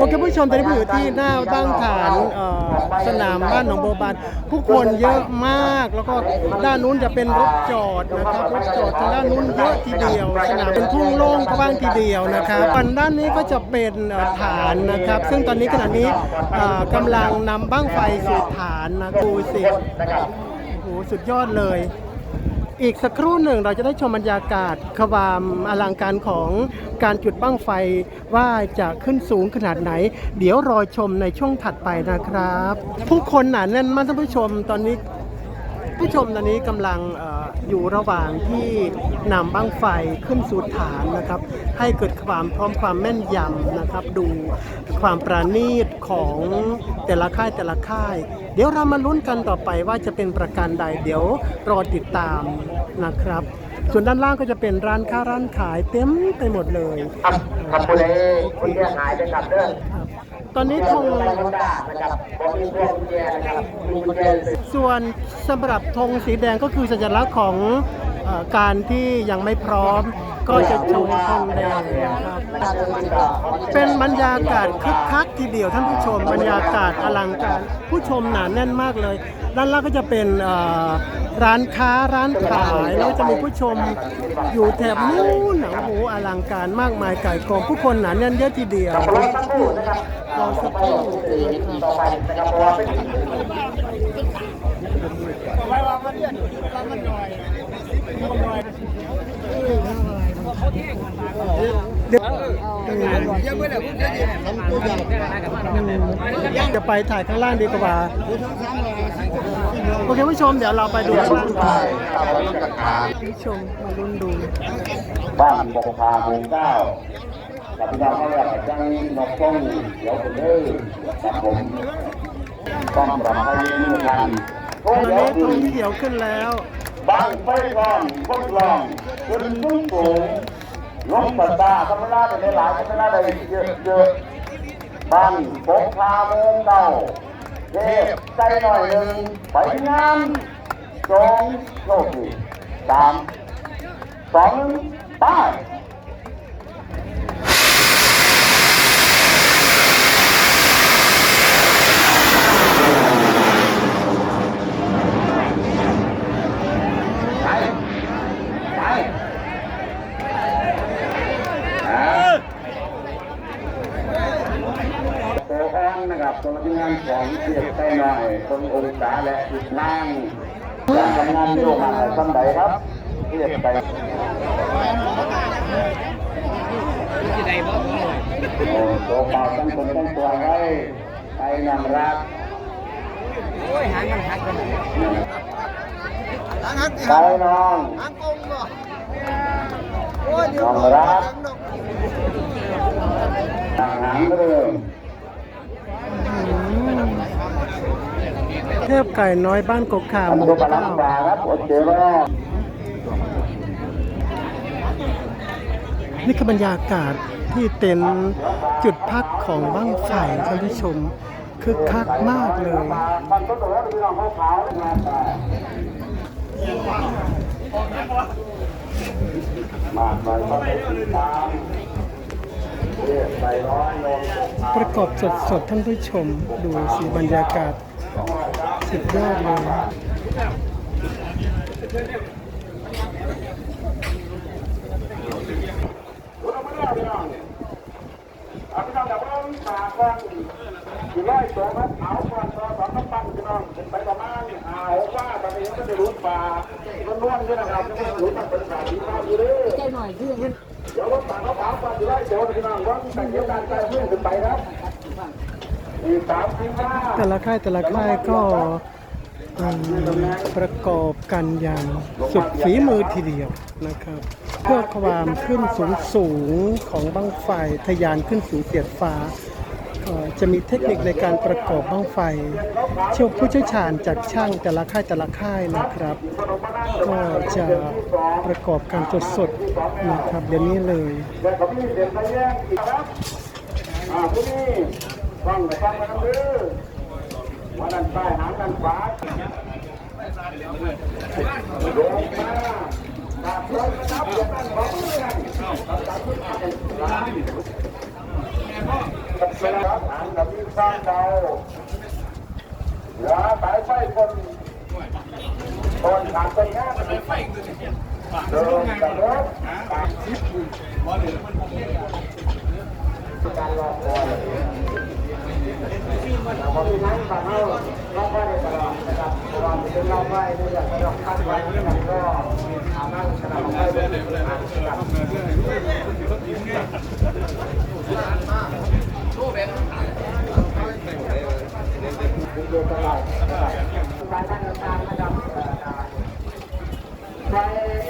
โอเคผู้ชมตอนนี้ผมอยู่ที่หน้าตั้งฐานสนามบ้านหนองบัวบานผู้คนเยอะมากแล้วก็ด้านนู้นจะเป็นรถจอดนะครับรถจอดทางด้านนู้นเยอะทีเดียวสนามเป็นทุ่งโล่งกว้างทีเดียวนะครับฝั่งด้านนี้ก็จะเป็นฐานนะครับ ซึ่งตอนนี้ขณะนี้เอ่อกำลังนำบ้างไฟสู่ฐานนะดูสิโอ้โหสุดยอดเลย อีกสักครู่หนึ่งเราจะได้ชมบรรยากาศความอลังการของการจุดบั้งไฟว่าจะขึ้นสูงขนาดไหน เดี๋ยวรอชมในช่วงถัดไปนะครับ ผู้คนหนาแน่นมากท่านผู้ชมตอนนี้ ผู้ชมตอนนี้กำลังออยู่ระหว่างที่นำบั้งไฟขึ้นสู่ฐานนะครับ ให้เกิดความพร้อมความแม่นยำนะครับ ดูความประณีตของแต่ละค่ายแต่ละค่าย เดี๋ยวเรามาลุ้นกันต่อไปว่าจะเป็นประการใดเดี๋ยวรอติดตามนะครับ ส่วนด้านล่างก็จะเป็นร้านค้าร้านขายเต็มไปหมดเลย ครับครับคุณเอคุณเสียหายไปกับเรื่อง ตอนนี้ธงไรฮอนด้านะครับผมมีพวกกุญแจนะครับมีกุญแจส่วนสำหรับธงสีแดงก็คือสัญลักษณ์ของอการที่ยังไม่พร้อมก็จะชูธงแดงนะครับเป็นบรรยากาศคึกคักทีเดียวท่านผู้ชมบรรยากาศอลังการผู้ชมหนาแน่นมากเลย ด้านล่างก็จะเป็นร้านค้าร้านขายแล้วจะมีผู้ชมอยู่แถบนู้นนะโอ้โหอลังการมากมายไก่กองผู้คนหนาแน่นเยอะทีเดียว รอสักครู่นะครับรอสักครู่ต่อไปนะครับเพราะว่าเป็นเดี๋ยวจะไปถ่ายข้างล่างดีกว่าโอเคผู้ชมเดี๋ยวเราไปดูข้างล่างกันผู้ชมมาลุ้นดูบ้านบกพาหมู่เก้า กับพี่น้องเขาเรียกจังนกต้องเดี๋ยวผมเด้อครับผมต้องรับให้มือทันตอนเดี๋ยนี้ธคุงเขียวขึ้นแล้วบางไฟก่อนทดลองขึ้นสูงสูงลงปัตตาธรรมราชในหลายธรรมราชได้เยอะเยอะบานปกพาเมืองเก่าเทพใจหน่อยหนึ่งไปงานสองโชคดีสามสองไป้าไป ไปโตอ้องนะครับตัวทีมงานของเสียไต้หน่อยคนองศาและอีกนั่งการทำงาน โยกมาสันใดครับเสียไต้โอ้ตัวเปล่าตั้งคนตั้งตัวไว้ไอ้นางรักไปน้องน้องรักทางหางเรื่อง เทพไก่น้อยบ้านกกขามหมู่ตัวปลาเก้านี่คือบรรยากาศที่เต็นท์จุดพักของบ้างไฟท่านผู้ชมคึกคักมากเลยประกอบสดๆท่านผู้ชมดูสิบรรยากาศ สุดยอดเลยเอาพี่น้องดับเบิ้ลปากก่อนอยู่ร้อยตัวครับเอาก่อนตัวสองน้ำปั้นพี่น้องไปประมาณหาหกว่าตอนนี้ก็จะรู้ปลาล้วนๆด้วยนะครับรู้ตั้งเป็นปลาที่ข้าวอยู่เลยใจหน่อยเพื่อนเดี๋ยวรถปลาเขาขาวปลาอยู่ร้อยตัวพี่น้องว่าแต่เกี่ยวกันใจเพื่อนขึ้นไปครับ แต่ละค่ายแต่ละค่ายก็ประกอบกันอย่างสุดฝีมือทีเดียวนะครับ เพื่อความขึ้นสูงสูงของบั้งไฟทะยานขึ้นสู่เสียดฟ้าจะมีเทคนิคในการประกอบบั้งไฟ เชี่ยวผู้เชี่ยวชาญจากช่างแต่ละค่ายแต่ละค่ายนะครับ ก็จะประกอบการสดๆนะครับเดี๋ยวนี้เลย เดี๋ยวผมมีเดี๋ยวไปแย่งอีกครับอ่าผู้นี้ฟังแต่ฟังกันเด้อวันนั้นใต้หางกันขวาลงมาตามรถนะครับอย่าตั้งบอกเพื่อนตามขึ้นมาเป็นร้านเวลาฐานกับมีสร้างเบาเหลือสายไฟคนต้นขาดต้นงานเดินกับรถการรอคอยเราก็มีนั้นมาเข้ารอบไฟตลอดนะครับตลอดเรอบไฟด้วยกรอบขั้น ไว้นะครับก็อานั่งขนดไฟด้วยนะครับไป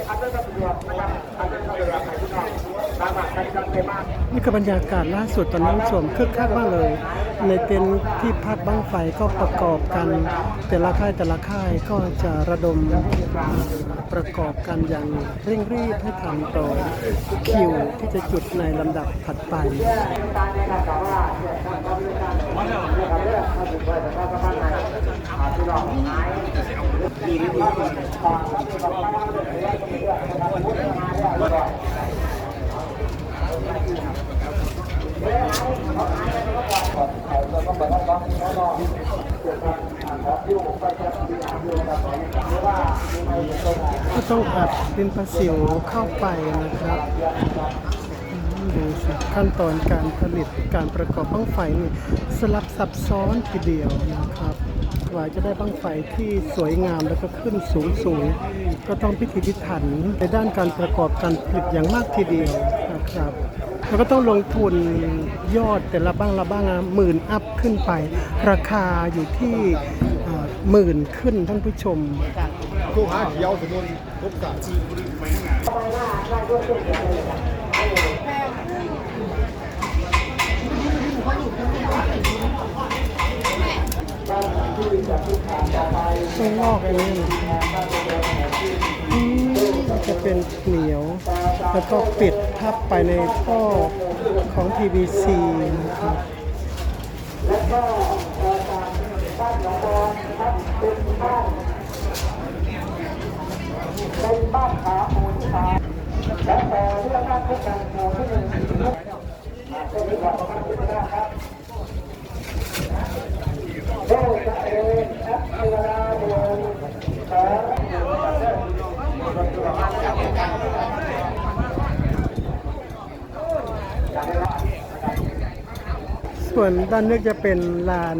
อันนั้นก็สะดวกนะครับอันนั้นก็สะดวก นี่คือบรรยากาศล่าสุดตอนนี้ชมคึกคักมากเลย ในเต็นท์ที่พักบ้างไฟก็ประกอบกัน แต่ละค่ายแต่ละค่ายก็จะระดมประกอบกันอย่างเร่งรีบให้ทันต่อคิวที่จะจุดในลำดับถัดไปการในการแต่ว่าเนี่ยการบริการเนี่ยครับเนี่ยถ้าถึงไปแต่ถ้าสะพานไหนอาจจะลองหายดีที่สุดก่อนที่จะมาเนี่ยเรื่องนี้นะครับพูดมาเนี่ยก่อนเรื่องหายเขาหายแล้วก็ก่อนก่อนเขา ก็ต้ององเกิดการขอพิ้วไปแค่ปีอายุนะครับหรือว่ามีไม่ตรงก็ต้องอัดดินประสิวเข้าไปนะครับดูสิขั้นตอนการผลิตการประกอบบ้างไฟนี่สลับซับซ้อนทีเดียวนะครับกว่าจะได้บ้างไฟที่สวยงามแล้วก็ขึ้นสูงสูงก็ต้องพิถีพิถันในด้านการประกอบการผลิตอย่างมากทีเดียวนะครับ แล้วก็ต้องลงทุนยอดแต่ละบ้างละบ้างหมื่นอัพขึ้นไป ราคาอยู่ที่หมื่นขึ้นท่านผู้ชมผู้หาเขียวสมุนพบกับข้างนอกอันนี้อืมจะ เป็นเหนียว แล้วก็ปิดทับไปในท่อของ PVC นะครับแล้วก็เอ่อตามบ้านหนองบอนครับเป็นบ้านเป็นบ้านขาหมูที่ขาและแต่เรื่องบ้านทุกการหมูที่หนึ่งอ่าก็มีความสำคัญที่สุดนะครับโดยจะเองแอปเวลาเดือนสอง ส่วนด้านนี้จะเป็นลาน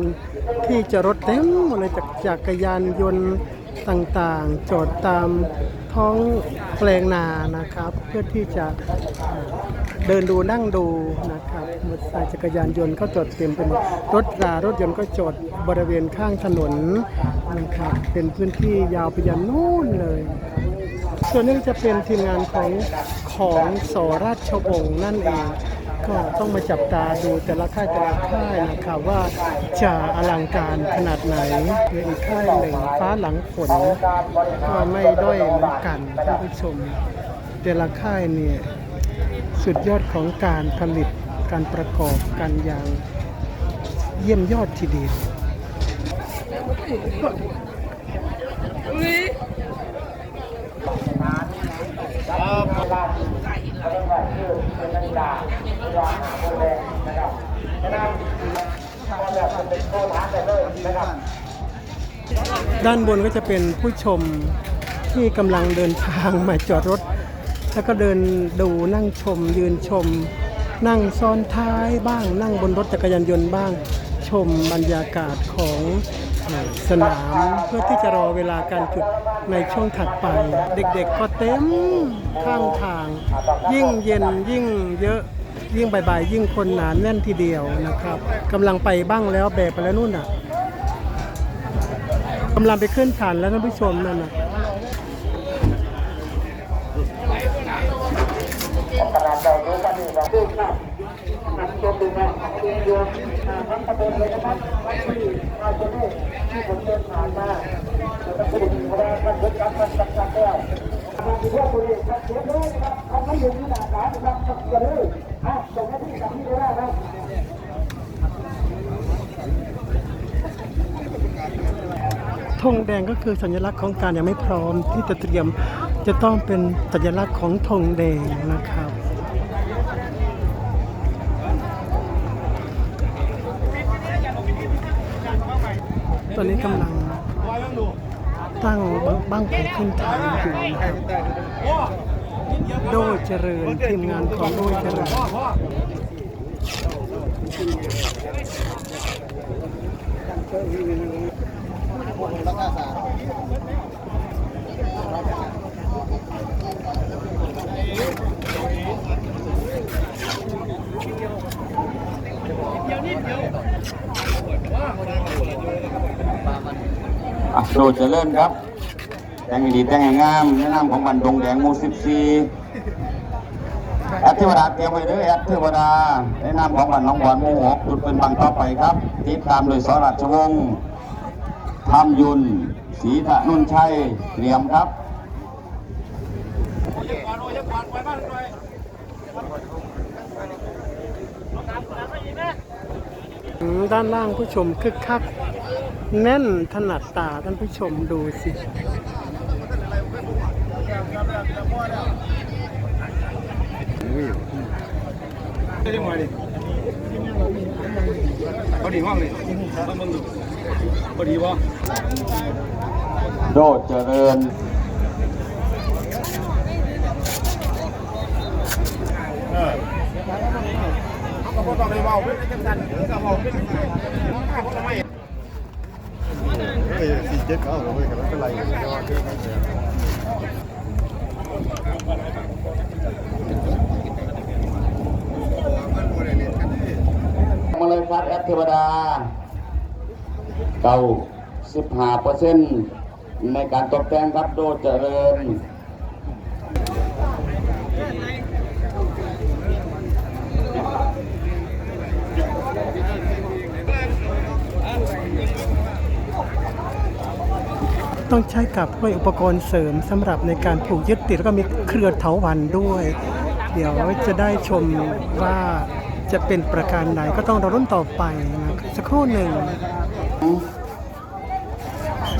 ที่จะรถเต็มหมดเลยจากจักรยานยนต์ต่างๆ จอดตามท้องแปลงนานะครับ เพื่อที่จะเดินดูนั่งดูนะครับมอเตอร์ไซค์จักรยานยนต์ก็จอดเต็มเป็นรถรารถยนต์ก็จอดบริเวณข้างถนนนะครับเป็นพื้นที่ยาวไปยันนู่นเลย ส่วนนี้จะเป็นทีมงานของของสราชวงศ์นั่นเอง ก็ต้องมาจับตาดูแต่ละค่ายแต่ละค่ายนะครับว่าจะอลังการขนาดไหนในอีกค่ายหนึ่งฟ้าหลังฝนก็ไม่ด้อยเหมือนกันท่านผู้ชม แต่ละค่ายเนี่ยสุดยอดของการผลิตการประกอบกันอย่างเยี่ยมยอดทีเดียว ครับเวลาที่เขาเรียกว่าชื่อเป็นนาฬิกาเวลาหาโมงแดงนะครับฉะนั้นก็แบบเป็นโทรทัศน์ไปเลยนะครับด้านบนก็จะเป็นผู้ชมที่กำลังเดินทางมาจอดรถ แล้วก็เดินดูนั่งชม ยืนชม นั่งซ้อนท้ายบ้าง นั่งบนรถจักรยานยนต์บ้าง ชมบรรยากาศของ สนามเพื่อที่จะรอเวลาการจุดในช่วงถัดไป เด็กๆก็เต็มข้างทาง ยิ่งเย็นยิ่งเยอะยิ่งบ่ายๆยิ่งคนหนานแน่นทีเดียวนะครับกำลังไปบ้างแล้วแบกไปแล้วนู่นอะกำลังไปขึ้นฐานแล้วท่านผู้ชมนั่นนะขนาดเรารู้กันนี่เราดูครับ นักชมดูนะดูโยมทั้งประเด็นเลยนะครับที่มาชมนี่ที่ผมเดินผ่านมาแล้วก็พูดถึงว่าท่านเดินการท่านจัดกรแล้วทางที่วกคุณนี่ครับเสียเลยนะครับเขาไม่อยู่ที่หน้าศาลนะครับขับเสียเลยอะส่งให้ที่กับที่ได้ครับธงแดงก็คือสัญลักษณ์ของการยังไม่พร้อมที่จะเตรียมจะต้องเป็นสัญลักษณ์ของธงแดงนะครับ ตอนนี้กำลังตั้งบั้งไฟขึ้นฐานอยู่นะครับโดยเจริญทีมงานของโดยเจริญ อะโดดเจริญครับแต่งดีแต่งให้งามแนะนำของบันดงแดงมูสิบสี่แอดเทวดาเตรียมไว้ด้อแอดเทวดาแนะนำของบันน้องบอลมูหกจุดเป็นบังต่อไปครับติดตามโดยสราชวงศ์ทำยุนศรีธนุนชัยเตรียมครับ อืม ด้านล่างผู้ชมคึกคักแน่นถนัดตาท่านผู้ชมดูสิพอดีห้องเลยพอดีวะโดดเจริญเขาก็ต้องได้เว้าเป็นจังซั่นก็เว้าเป็นข้าวผลไม้เอ้ยสี่เจ็ดเขาเอาไว้กันแล้วเป็นไรกันแต่ว่าคือไม่เสียมาเลยครับแอดเทวดาเก้าสิบห้าเปอร์เซ็นต์ในการตกแต่งครับโดดเจริญ ต้องใช้กับด้วยอุปกรณ์เสริมสำหรับในการผูกยึดติดแล้วก็มีเครือเถาวันด้วย เดี๋ยวจะได้ชมว่าจะเป็นประการใดก็ต้องรอรุ่นต่อไปนะสักครู่หนึ่ง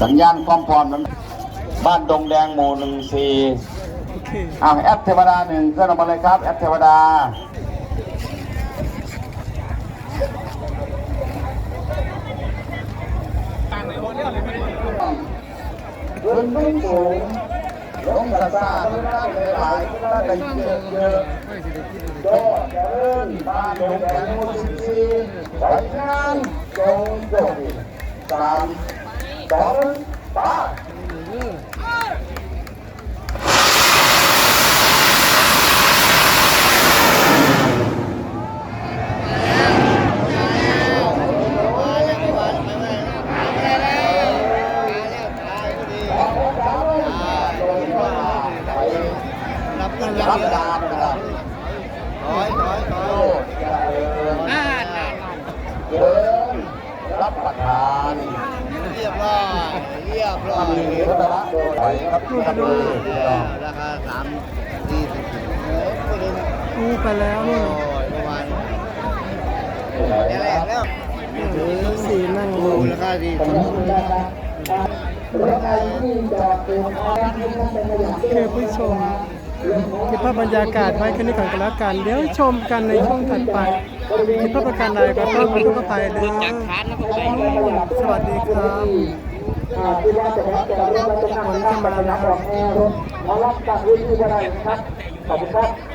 สัญญาณความพร้อมนั้นบ้านดงแดงหมู่หนึ่งสี่โอเคอ้าวแอดเทวดาหนึ่งเคลื่อนออกมาเลยครับ แอดเทวดา เดินไม่สูงลงซาซาไม่ได้หลายไม่ได้เยอะเยอะโดดเจ ริญบ้านดงแดงหมู่สิบสี่ไปงานจงโยกสามสองสามรับดานนะครับถอยถอยถอยเดินรับประทานเรียบร้อยเรียบร้อยทำดีพัฒนาโดยถอยครับทุกท่านเลยราคาสามสี่สิบโอ้ยไม่ได้อู้ไปแล้วนี่โอ้ยเมื่อวานนี่แหละแล้วสีนั่งลงราคาดีโอเคผู้ชม เก็บภาพบรรยากาศไว้แค่นี้ก่อนก็แล้วกันเดี๋ยวชมกันในช่วงถัดไปมีภาพประการใดก็ต้องมาทุกไปเด้อสวัสดีครับที่ว่าจะรับจะรับจะรับจะรับจะรับจะรับจะรับจากวิธีอะไรครับขอบคุณครับ